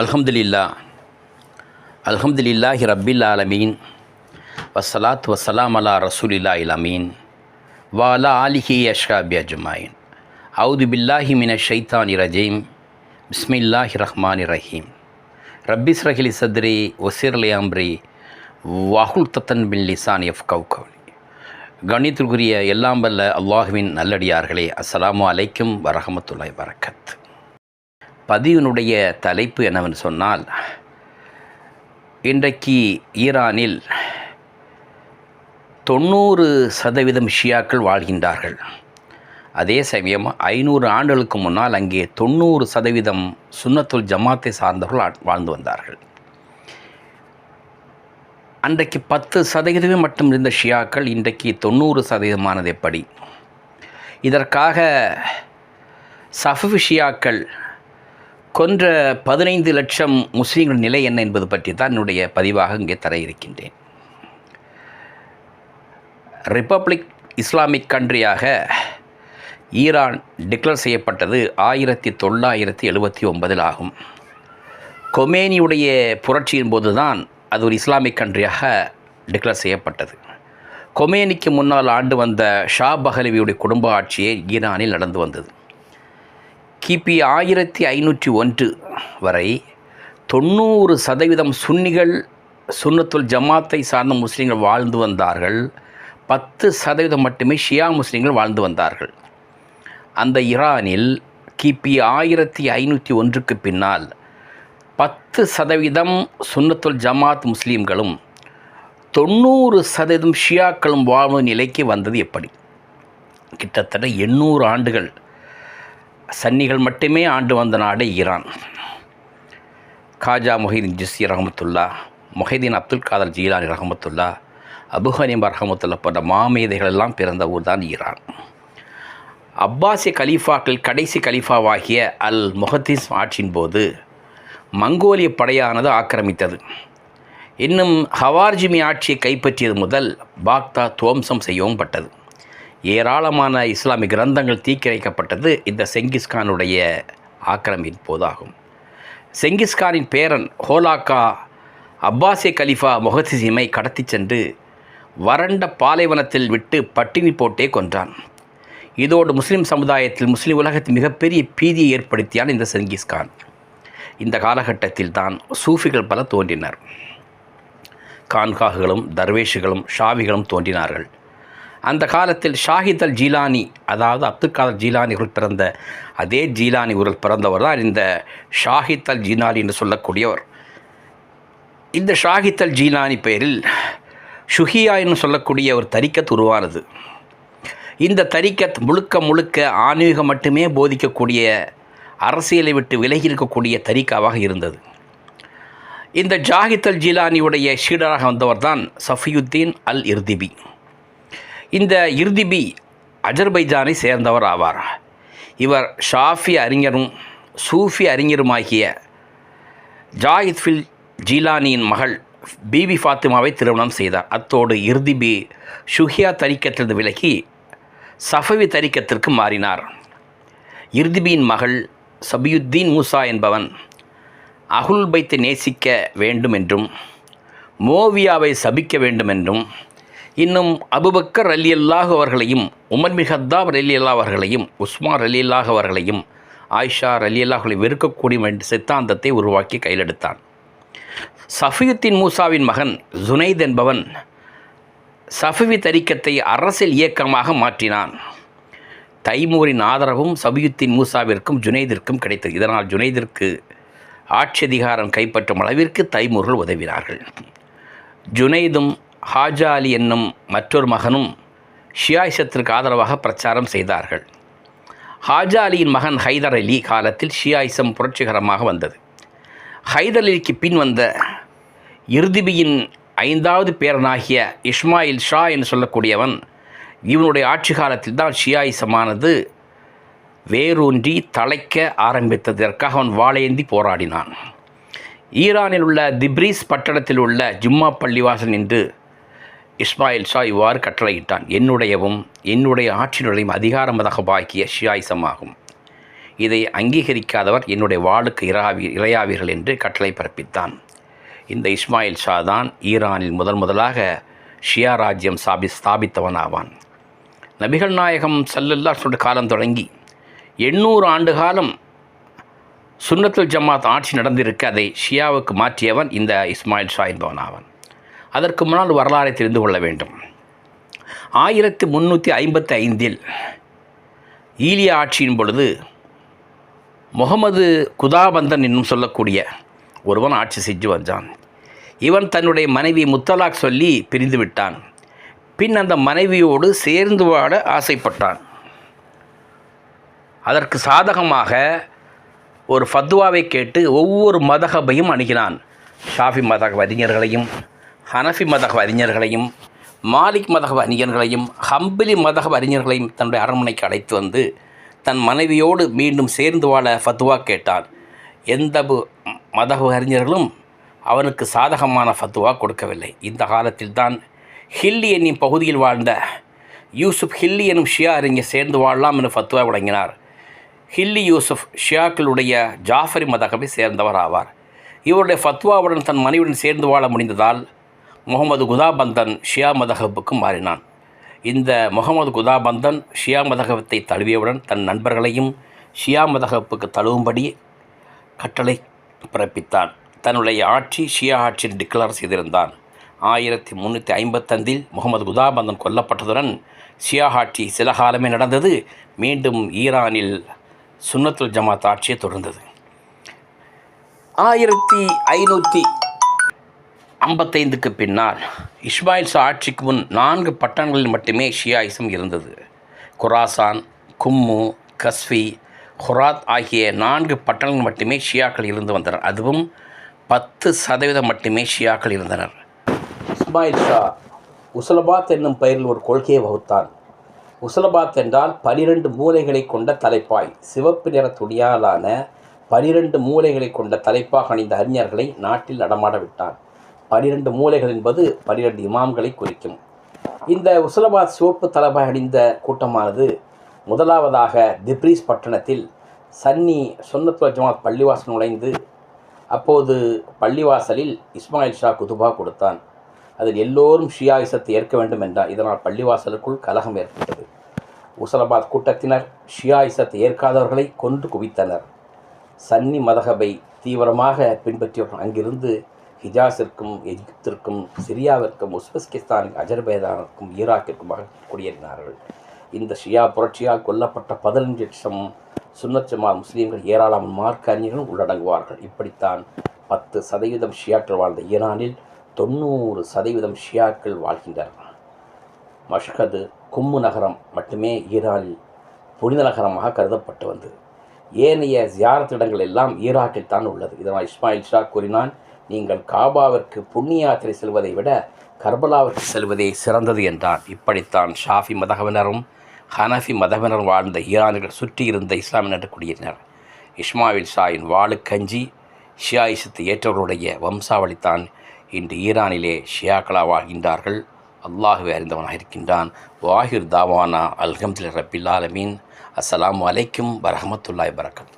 அல்ஹம்துலில்லா. அல்ஹம்துலில்லாஹி ரப்பில் ஆலமீன். வஸ்ஸலாத் வசலாம் அலா ரசூலில்லா இலமீன் வாலா ஆலிஹி அஷ்காபி அஜ்மாயின். அவுது பில்லாஹி மின ஷைத்தானி ரஜீம். பிஸ்மில்லாஹி ரஹ்மான் ரஹீம். ரப்பிஸ் ரஹிலி சத்ரி ஒசிர்லி அம்ரி வாகுல் தத்தன் பின் லிசான் எஃப் கவுகவுலி கணித்திற்குரிய எல்லாம் வல்ல அல்லாஹுவின் நல்லடியார்களே அஸ்ஸலாமு அலைக்கும் வரஹமத்துல்லாய் வரக்கத் பதிவினுடைய தலைப்பு என்னவென்று சொன்னால் இன்றைக்கு ஈரானில் தொண்ணூறு சதவீதம் ஷியாக்கள் வாழ்கின்றார்கள். அதே சமயம் ஐநூறு ஆண்டுகளுக்கு முன்னால் அங்கே தொண்ணூறு சதவீதம் சுன்னத்துல் ஜமாத்தை சார்ந்தவர்கள் வாழ்ந்து வந்தார்கள். அன்றைக்கு பத்து சதவீதமே மட்டும் இருந்த ஷியாக்கள் இன்றைக்கு தொண்ணூறு சதவீதமானது எப்படி? இதற்காக சஃபு ஷியாக்கள் கொன்ற பதினைந்து லட்சம் முஸ்லீம்கள் நிலை என்ன என்பது பற்றி தான் என்னுடைய பதிவாக இங்கே தர இருக்கின்றேன். ரிப்பப்ளிக் இஸ்லாமிக் கண்ட்ரியாக ஈரான் டிக்ளேர் செய்யப்பட்டது ஆயிரத்தி தொள்ளாயிரத்தி எழுபத்தி ஒன்பதில் ஆகும். கொமேனியுடைய புரட்சியின் போது தான் அது ஒரு இஸ்லாமிக் கண்ட்ரியாக டிக்ளேர் செய்யப்பட்டது. கொமேனிக்கு முன்னால் ஆண்டு வந்த ஷா பஹலவியுடைய குடும்ப ஆட்சியே ஈரானில் நடந்து வந்தது. கிபி ஆயிரத்தி ஐநூற்றி ஒன்று வரை தொண்ணூறு சதவீதம் சுன்னிகள் சுன்னத்துல் ஜமாத்தை சார்ந்த முஸ்லீம்கள் வாழ்ந்து வந்தார்கள். பத்து சதவீதம் மட்டுமே ஷியா முஸ்லீம்கள் வாழ்ந்து வந்தார்கள். அந்த ஈரானில் கிபி ஆயிரத்தி ஐநூற்றி ஒன்றுக்கு பின்னால் பத்து சதவீதம் சுன்னத்துல் ஜமாத் முஸ்லீம்களும் தொண்ணூறு சதவீதம் ஷியாக்களும் வாழும் நிலைக்கு வந்தது எப்படி? கிட்டத்தட்ட எண்ணூறு ஆண்டுகள் சன்னிகள் மட்டுமே ஆண்டு வந்த நாடு ஈரான். காஜா மொஹிதீன் ஜிஸ்ஸி ரஹமத்துல்லா மொஹிதீன் அப்துல் காதர் ஜீலானி ரஹமத்துல்லா அபுஹனீம் ரஹமத்துல்லா போன்ற மாமேதைகள் எல்லாம் பிறந்த ஊர் தான் ஈரான். அப்பாசிய கலீஃபாக்கள் கடைசி கலீஃபாவாகிய அல் முஹத்தீஸ் ஆட்சியின் போது மங்கோலிய படையானது ஆக்கிரமித்தது. இன்னும் ஹவார்ஜிமி ஆட்சியை கைப்பற்றியது முதல் பாக்தா துவம்சம் செய்யவும் பட்டது. ஏராளமான இஸ்லாமிய கிரந்தங்கள் தீக்கிரைக்கப்பட்டது இந்த செங்கிஸ்கானுடைய ஆக்கிரமிப்பின் போதாகும். செங்கிஸ்கானின் பேரன் ஹோலாக்கா அப்பாசிய கலிஃபா முகத்திசிமை கடத்திச் சென்று வறண்ட பாலைவனத்தில் விட்டு பட்டினி போட்டே கொன்றான். இதோடு முஸ்லிம் சமுதாயத்தில் முஸ்லிம் உலகத்தில் மிகப்பெரிய பீதியை ஏற்படுத்தியான் இந்த செங்கிஸ்கான். இந்த காலகட்டத்தில் தான் சூஃபிகள் பல தோன்றினர். கான்காகுகளும் தர்வேஷுகளும் ஷாவிகளும் தோன்றினார்கள். அந்த காலத்தில் ஷாஹித் அல் ஜீலானி அதாவது அப்துல் காதர் ஜீலானி இவர்கள் பிறந்த அதே ஜீலானி இவர்கள் பிறந்தவர் தான் இந்த ஷாஹித் அல் ஜீலானி என்று சொல்லக்கூடியவர். இந்த ஷாஹித் அல் ஜீலானி பெயரில் ஷுஹியா என்று சொல்லக்கூடிய ஒரு தரிக்கத் உருவானது. இந்த தரிக்கத் முழுக்க முழுக்க ஆன்மீகம் மட்டுமே போதிக்கக்கூடிய அரசியலை விட்டு விலகி இருக்கக்கூடிய தரிக்காவாக இருந்தது. இந்த ஜாகித் அல் ஜீலானியுடைய சீடராக வந்தவர் தான் சஃபியுத்தீன் அல் இர்திபி. இந்த இர்திபி அஜர்பைஜானை சேர்ந்தவர் ஆவார்? இவர் ஷாஃபி அறிஞரும் சூஃபி அறிஞருமாகிய ஜாகித் ஃபில் ஜீலானியின் மகள் பிபி ஃபாத்திமாவை திருமணம் செய்தார். அத்தோடு இர்திபி ஷுஹியா தரிக்கத்திலிருந்து விலகி சஃபவி தரிக்கத்திற்கு மாறினார். இர்திபியின் மகள் சபியுத்தீன் மூசா என்பவன் அகுல் பைத்தை நேசிக்க வேண்டும் என்றும் மோவியாவை சபிக்க வேண்டும் என்றும் இன்னும் அபுபக்கர் அலி அல்லாஹ் அவர்களையும் உமர் பின் அலி அல்லாஹ் அவர்களையும் உஸ்மான் அலி அல்லாஹ் அவர்களையும் ஆயிஷா அலி அல்லாஹ்களை வெறுக்கக்கூடிய என்ற சித்தாந்தத்தை உருவாக்கி கையிலெடுத்தான். சஃபியுத்தின் மூசாவின் மகன் ஜுனைத் என்பவன் சஃபவி தரிக்கத்தை அரசியல் இயக்கமாக மாற்றினான். தைமூரின் ஆதரவும் சபியுத்தின் மூசாவிற்கும் ஜுனைதிற்கும் கிடைத்தது. இதனால் ஜுனைதிற்கு ஆட்சி அதிகாரம் கைப்பற்றும் அளவிற்கு தைமூர்கள் உதவினார்கள். ஜுனைதும் ஹாஜா அலி என்னும் மற்றொரு மகனும் ஷியாயிசத்திற்கு ஆதரவாக பிரச்சாரம் செய்தார்கள். ஹாஜா அலியின் மகன் ஹைதர் அலி காலத்தில் ஷியாயிசம் புரட்சிகரமாக வந்தது. ஹைதர் அலிக்கு பின் வந்த இறுதிபியின் ஐந்தாவது பேரனாகிய இஸ்மாயில் ஷா என்று சொல்லக்கூடியவன் இவனுடைய ஆட்சி காலத்தில் தான் ஷியாயிசமானது வேரூன்றி தலைக்க ஆரம்பித்ததற்காக அவன் வாளேந்தி போராடினான். ஈரானில் உள்ள திப்ரீஸ் பட்டணத்தில் உள்ள ஜும்மா பள்ளிவாசல் நின்று இஸ்மாயில் ஷா இவ்வாறு கட்டளையிட்டான் என்னுடையவும் என்னுடைய ஆட்சியினுடையும் அதிகார மதகபாக்கிய ஷியாயிசமாகும் இதை அங்கீகரிக்காதவர் என்னுடைய வாளுக்கு இராவி இரையாவீர்கள் என்று கட்டளை பிறப்பித்தான். இந்த இஸ்மாயில் ஷா தான் ஈரானில் முதல் முதலாக ஷியா ராஜ்யம் ஸ்தாபி ஸ்தாபித்தவனாவான். நபிகள் நாயகம் சல்லல்லா சொல்ற காலம் தொடங்கி எண்ணூறு ஆண்டு காலம் சுன்னத்துல் ஜமாத் ஆட்சி நடந்திருக்க. அதை ஷியாவுக்கு மாற்றியவன் இந்த இஸ்மாயில் ஷா என்பவன் ஆவான் அதற்கு முன்னால் வரலாறை தெரிந்து கொள்ள வேண்டும். ஆயிரத்தி முந்நூற்றி ஐம்பத்தி ஐந்தில் ஈலியா ஆட்சியின் பொழுது முகமது குதாபந்தன் என்னும் சொல்லக்கூடிய ஒருவன் ஆட்சி செஞ்சு வந்தான். இவன் தன்னுடைய மனைவி முத்தலாக் சொல்லி பிரிந்து விட்டான். பின் அந்த மனைவியோடு சேர்ந்து வாழ ஆசைப்பட்டான். அதற்கு சாதகமாக ஒரு ஃபத்வாவை கேட்டு ஒவ்வொரு மதகபையும் அணுகினான். ஷாஃபி மதக அறிஞர்களையும் ஹனஃபி மதக அறிஞர்களையும் மாலிக் மதக அறிஞர்களையும் ஹம்பிலி மதக அறிஞர்களையும் தன்னுடைய அரண்மனைக்கு அழைத்து வந்து தன் மனைவியோடு மீண்டும் சேர்ந்து வாழ ஃபத்துவா கேட்டான். எந்த மதக அறிஞர்களும் அவனுக்கு சாதகமான ஃபத்துவா கொடுக்கவில்லை. இந்த காலத்தில்தான் ஹில்லி என்னும் பகுதியில் வாழ்ந்த யூசுப் ஹில்லி எனும் ஷியா அறிஞர் சேர்ந்து வாழலாம் என ஃபத்துவா வழங்கினார் ஹில்லி யூசுப் ஷியாக்களுடைய ஜாஃபரி மதகபை சேர்ந்தவர் ஆவார். இவருடைய ஃபத்வாவுடன் தன் மனைவியுடன் சேர்ந்து வாழ முடிந்ததால் முகமது குதாபந்தன் ஷியா மதகபுக்கு மாறினான். இந்த முகமது குதாபந்தன் ஷியா மதகபத்தை தழுவியவுடன் தன் நண்பர்களையும் ஷியா மதகபுக்கு தழுவும்படி கட்டளை பிறப்பித்தான். தன்னுடைய ஆட்சி ஷியா ஆட்சியில் டிக்ளேர் செய்திருந்தான். ஆயிரத்தி முந்நூற்றி ஐம்பத்தந்தில் முகமது குதாபந்தன் கொல்லப்பட்டதுடன் ஷியா ஆட்சி சில காலமே நடந்தது. மீண்டும் ஈரானில் சுன்னத்துல் ஜமாத் ஆட்சியை தொடர்ந்தது. ஆயிரத்தி ஐநூற்றி ஐம்பத்தைந்துக்கு பின்னால் இஸ்மாயில் ஷா ஆட்சிக்கு முன் நான்கு பட்டணங்களில் மட்டுமே ஷியாயிசம் இருந்தது. குராசான் கும்மு கஸ்வி ஹுராத் ஆகிய நான்கு பட்டணங்கள் மட்டுமே ஷியாக்கள் இருந்து வந்தனர். அதுவும் பத்து சதவீதம் மட்டுமே ஷியாக்கள் இருந்தனர். இஸ்மாயில் ஷா உசலபாத் என்னும் பெயரில் ஒரு கொள்கையை வகுத்தான். உசலபாத் என்றால் பனிரெண்டு மூலைகளை கொண்ட தலைப்பாய் சிவப்பு நிற துணியாலான பனிரெண்டு மூலைகளை கொண்ட தலைப்பாக அணிந்த அறிஞர்களை நாட்டில் நடமாட விட்டான். பனிரெண்டு மூலைகள் என்பது பனிரெண்டு இமாம்களை குறிக்கும். இந்த உசலபாத் சிவப்பு தலைமை அணிந்த கூட்டமானது முதலாவதாக திப்ரீஸ் பட்டணத்தில் சன்னி சொன்னத்துவ ஜமாத் பள்ளிவாசல் நுழைந்து அப்போது பள்ளிவாசலில் இஸ்மாயில் ஷா குதுபா கொடுத்தான். அதில் எல்லோரும் ஷியாயிசத்தை ஏற்க வேண்டும் என்றார். இதனால் பள்ளிவாசலுக்குள் கலகம் ஏற்பட்டது. உசலபாத் கூட்டத்தினர் ஷியாயிசத்தை ஏற்காதவர்களை கொன்று குவித்தனர். சன்னி மதகபை தீவிரமாக பின்பற்றியவர்கள் அங்கிருந்து ஹிஜாஸிற்கும் எகிப்திற்கும் சிரியாவிற்கும் உஸ்பெஸ்கிஸ்தான் அஜர்பைதானுக்கும் ஈராக்கிற்குமாக குடியேறினார்கள். இந்த ஷியா புரட்சியால் கொல்லப்பட்ட பதினஞ்சு லட்சம் சுன்னச்சமா முஸ்லீம்கள் ஏராளமான மார்க்க அறிஞர்களும் உள்ளடங்குவார்கள். இப்படித்தான் பத்து சதவீதம் ஷியாக்கள் வாழ்ந்த ஈரானில் தொண்ணூறு சதவீதம் ஷியாக்கள் வாழ்கின்றனர். மஷ்கது கும்மு நகரம் மட்டுமே ஈரானில் புனித நகரமாக கருதப்பட்டு வந்தது. ஏனைய ஜியாரத் இடங்கள் எல்லாம் ஈராக்கில் தான் உள்ளது. இதனால் இஸ்மாயில் ஷா கூறினான் நீங்கள் காபாவிற்கு புண்ணிய யாத்திரை செல்வதை விட கர்பலாவிற்கு செல்வதே சிறந்தது என்றான். இப்படித்தான் ஷாஃபி மதகவினரும் ஹனஃபி மதவினரும் வாழ்ந்த ஈரானிகள் சுற்றியிருந்த இருந்த இஸ்லாமியர்கள் குடியேறினர் ஷாயின் வாளுக்கஞ்சி ஷியாயிசத்தை ஏற்றவருடைய வம்சாவளித்தான் இன்று ஈரானிலே ஷியாக்களா வாழ்கின்றார்கள் அல்லாஹுவை அறிந்தவனாக இருக்கின்றான். வாஹிர் தாவானா அல்ஹம்துல் ரபில் ஆலமீன். அஸ்லாம் அலைக்கும் வரஹமத்துல்லாய் வரகத்து